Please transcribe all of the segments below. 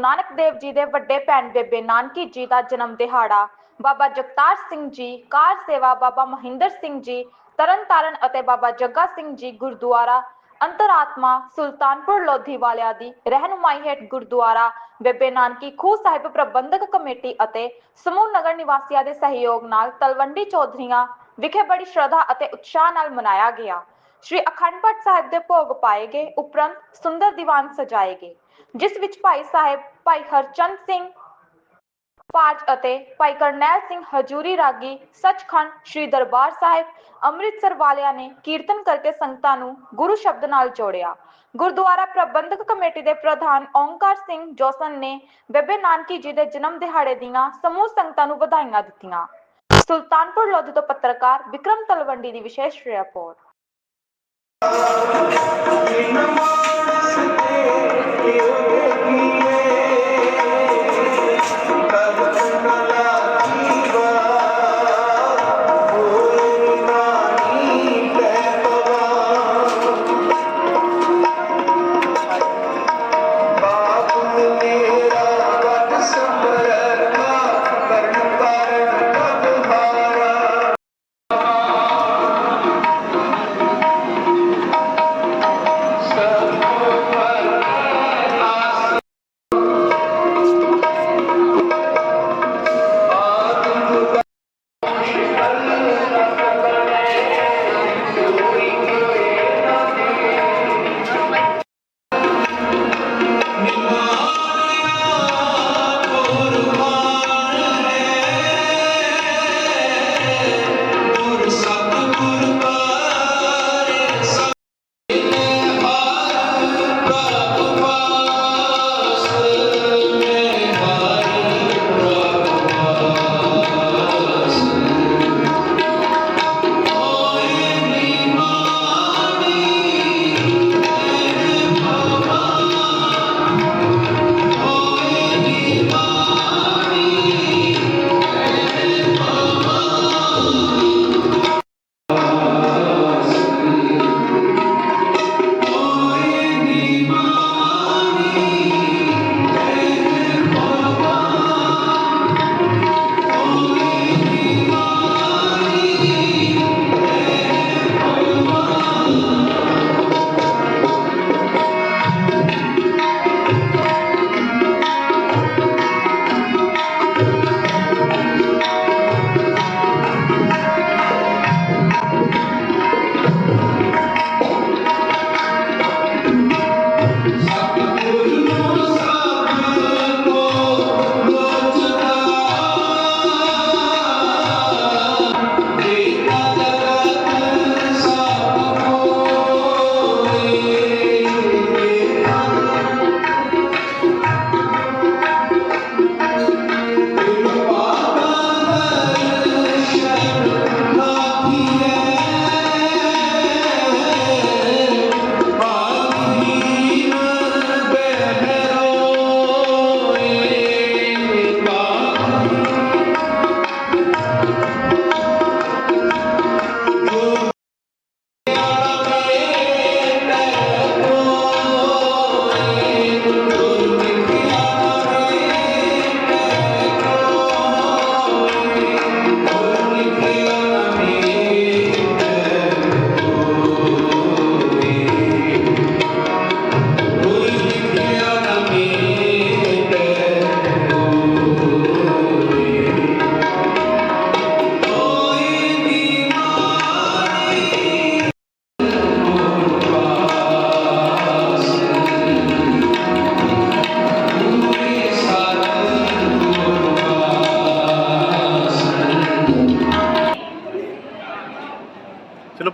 ਨਾਨਕ ਦੇਵ ਜੀ ਦੇ ਵੱਡੇ ਭੈਣ ਬੇਬੇ ਨਾਨਕੀ ਜੀ ਦਾ ਜਨਮ ਦਿਹਾੜਾ, ਬਾਬਾ ਜਗਤਾਰ ਸਿੰਘ ਜੀ, ਕਾਰ ਸੇਵਾ ਬਾਬਾ ਮਹਿੰਦਰ ਸਿੰਘ ਜੀ ਤਰਨਤਾਰਨ ਅਤੇ ਬਾਬਾ ਜੱਗਾ ਸਿੰਘ ਜੀ ਗੁਰਦੁਆਰਾ, ਅੰਤਰਾਤਮਾ ਸੁਲਤਾਨਪੁਰ ਲੋਧੀ ਵਾਲਿਆਂ ਦੀ ਰਹਿਨੁਮਾਈ ਹੇਠ ਗੁਰਦੁਆਰਾ, ਬੇਬੇ ਨਾਨਕੀ ਖੂਹ ਸਾਹਿਬ ਪ੍ਰਬੰਧਕ ਕਮੇਟੀ ਅਤੇ ਸਮੂਹ ਨਗਰ ਨਿਵਾਸੀਆਂ ਦੇ ਸਹਿਯੋਗ ਨਾਲ ਤਲਵੰਡੀ ਚੌਧਰੀਆਂ ਵਿਖੇ ਬੜੀ ਸ਼ਰਧਾ ਅਤੇ ਉਤਸ਼ਾਹ ਨਾਲ ਮਨਾਇਆ ਗਿਆ। ਸ਼੍ਰੀ ਅਖੰਡ ਪਾਠ ਸਾਹਿਬ ਦੇ ਭੋਗ ਪਾਏ ਗਏ, ਉਪਰੰਤ ਸੁੰਦਰ ਦੀਵਾਨ ਸਜਾਏ ਗਏ। ਜਿਸ ਵਿੱਚ ਭਾਈ ਸਾਹਿਬ, ਭਾਈ ਹਰਚੰਦ ਸਿੰਘ ਪਾਜ ਅਤੇ ਭਾਈ ਕਰਨੈਲ ਸਿੰਘ ਹਜੂਰੀ ਰਾਗੀ ਸੱਚਖੰਡ ਸ੍ਰੀ ਦਰਬਾਰ ਸਾਹਿਬ ਅੰਮ੍ਰਿਤਸਰ ਵਾਲਿਆਂ ਨੇ ਕੀਰਤਨ ਕਰਕੇ ਸੰਗਤਾਂ ਨੂੰ ਗੁਰੂ ਸ਼ਬਦ ਨਾਲ ਜੋੜਿਆ। ਗੁਰਦੁਆਰਾ ਪ੍ਰਬੰਧਕ ਕਮੇਟੀ ਦੇ ਪ੍ਰਧਾਨ ਓਂਕਾਰ ਸਿੰਘ ਜੋਸਨ ਨੇ ਬੇਬੇ ਨਾਨਕੀ ਜੀ ਦੇ ਜਨਮ ਦਿਹਾੜੇ ਦੀਆਂ ਸਮੂਹ ਸੰਗਤਾਂ ਨੂੰ ਵਧਾਈਆਂ ਦਿੱਤੀਆਂ। ਸੁਲਤਾਨਪੁਰ ਲੋਧੀ ਤੋਂ ਪੱਤਰਕਾਰ ਵਿਕਰਮ ਤਲਵੰਡੀ ਦੀ ਵਿਸ਼ੇਸ਼ ਰਿਪੋਰਟ।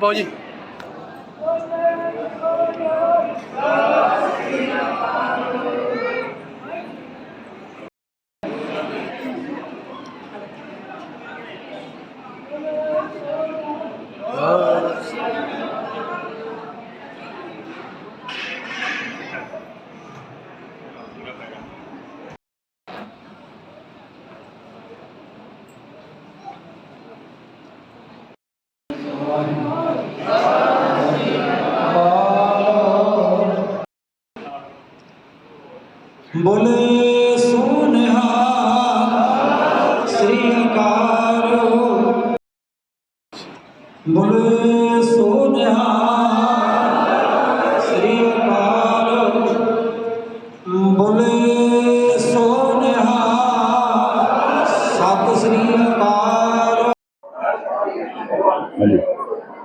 아버지 Thank you. ਬੋਲੇ ਸੋਨਿਹਾ ਸ੍ਰੀ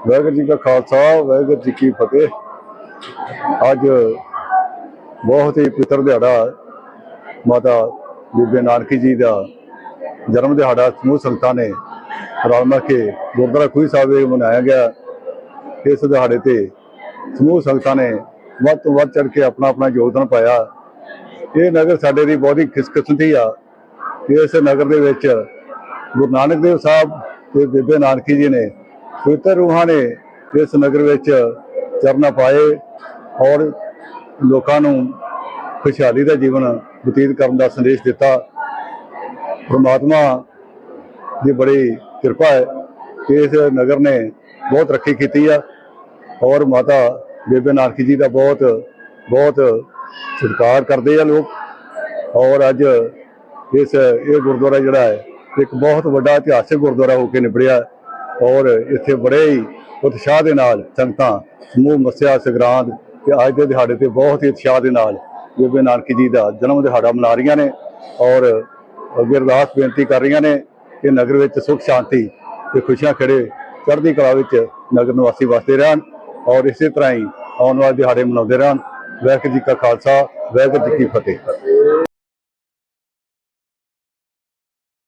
ਵਾਹਿਗੁਰੂ ਜੀ ਕਾ ਖਾਲਸਾ, ਵਾਹਿਗੁਰੂ ਜੀ ਕੀ ਫਤਿਹ। ਅੱਜ ਬਹੁਤ ਹੀ ਪਿਤਰ ਦਿਹਾੜਾ ਹੈ। ਮਾਤਾ ਬੀਬੀ ਨਾਨਕੀ ਜੀ ਦਾ ਜਨਮ ਦਿਹਾੜਾ ਸਮੂਹ ਸੰਗਤਾਂ ਨੇ ਰਲ ਮਿਲ ਕੇ ਗੁਰਦੁਆਰਾ ਖੂਹੀ ਸਾਹਿਬ ਵਿੱਚ ਮਨਾਇਆ ਗਿਆ। ਇਸ ਦਿਹਾੜੇ ਤੇ ਸਮੂਹ ਸੰਗਤਾਂ ਨੇ ਵੱਧ ਤੋਂ ਵੱਧ ਚੜ ਕੇ ਆਪਣਾ ਆਪਣਾ ਯੋਗਦਾਨ ਪਾਇਆ। ਇਹ ਨਗਰ ਸਾਡੇ ਦੀ ਬਹੁਤ ਹੀ ਖੁਸ਼ਕਿਸਮਤੀ ਆ। ਕਿ ਇਸ ਨਗਰ ਦੇ ਵਿੱਚ ਗੁਰੂ ਨਾਨਕ ਦੇਵ ਸਾਹਿਬ ਤੇ ਬੀਬੇ ਨਾਨਕੀ ਜੀ ਨੇ ਪਵਿੱਤਰ ਰੂਹਾਂ ਨੇ ਇਸ ਨਗਰ ਵਿੱਚ ਚਰਨਾ ਪਾਏ ਔਰ ਲੋਕਾਂ ਨੂੰ ਖੁਸ਼ਹਾਲੀ ਦਾ ਜੀਵਨ ਬਤੀਤ ਕਰਨ ਦਾ ਸੰਦੇਸ਼ ਦਿੱਤਾ। ਪ੍ਰਮਾਤਮਾ ਦੀ ਬੜੀ ਕਿਰਪਾ ਹੈ ਕਿ ਇਸ ਨਗਰ ਨੇ ਬਹੁਤ ਤਰੱਕੀ ਕੀਤੀ ਆ ਔਰ ਮਾਤਾ ਬੇਬੇ ਨਾਨਕੀ ਜੀ ਦਾ ਬਹੁਤ ਬਹੁਤ ਸਤਿਕਾਰ ਕਰਦੇ ਆ ਲੋਕ। ਔਰ ਅੱਜ ਇਸ, ਇਹ ਗੁਰਦੁਆਰਾ ਜਿਹੜਾ ਹੈ, ਇੱਕ ਬਹੁਤ ਵੱਡਾ ਇਤਿਹਾਸਕ ਗੁਰਦੁਆਰਾ ਹੋ ਕੇ ਨਿਬੜਿਆ। ਔਰ ਇੱਥੇ ਬੜੇ ਹੀ ਉਤਸ਼ਾਹ ਦੇ ਨਾਲ ਸੰਗਤਾਂ, ਸਮੂਹ ਮੱਸਿਆ, ਸੰਗਰਾਂਦ ਤੇ ਅੱਜ ਦੇ ਦਿਹਾੜੇ ਤੇ ਬਹੁਤ ਹੀ ਉਤਸ਼ਾਹ ਦੇ ਨਾਲ ਬੇਬੇ ਨਾਨਕੀ ਜੀ ਦਾ ਜਨਮ ਦਿਹਾੜਾ ਮਨਾ ਰਹੀਆਂ ਨੇ ਔਰ ਅੱਗੇ ਅਰਦਾਸ ਬੇਨਤੀ ਕਰ ਰਹੀਆਂ ਨੇ ਕਿ ਨਗਰ ਵਿੱਚ ਸੁਖ, ਸ਼ਾਂਤੀ ਤੇ ਖੁਸ਼ੀਆਂ ਖੜੇ ਚੜ੍ਹਦੀ ਕਲਾ ਵਿੱਚ ਨਗਰ ਨਿਵਾਸੀ ਵਸਦੇ ਰਹਿਣ ਔਰ ਇਸੇ ਤਰ੍ਹਾਂ ਹੀ ਆਉਣ ਵਾਲੇ ਦਿਹਾੜੇ ਮਨਾਉਂਦੇ ਰਹਿਣ। ਵਾਹਿਗੁਰੂ ਜੀ ਕਾ ਖਾਲਸਾ, ਵਾਹਿਗੁਰੂ ਜੀ ਕੀ ਫਤਿਹ।